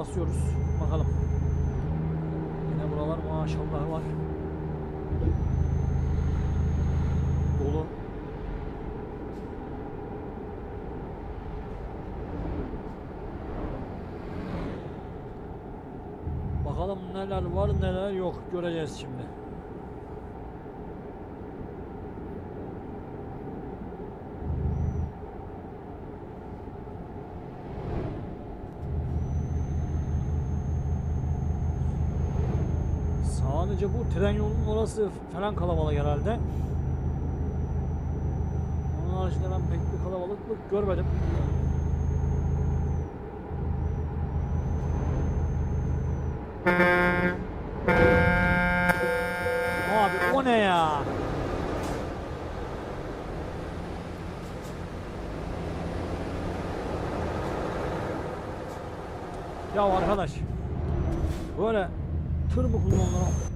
basıyoruz. Bakalım. Yine buralar maşallah var. Dolu. Bakalım neler var neler yok göreceğiz şimdi. Sadece bu tren yolunun orası falan kalabalık herhalde. Onun haricinde ben pek bir kalabalıklık görmedim. Abi o ne ya? Ya arkadaş böyle 트르보 공간으로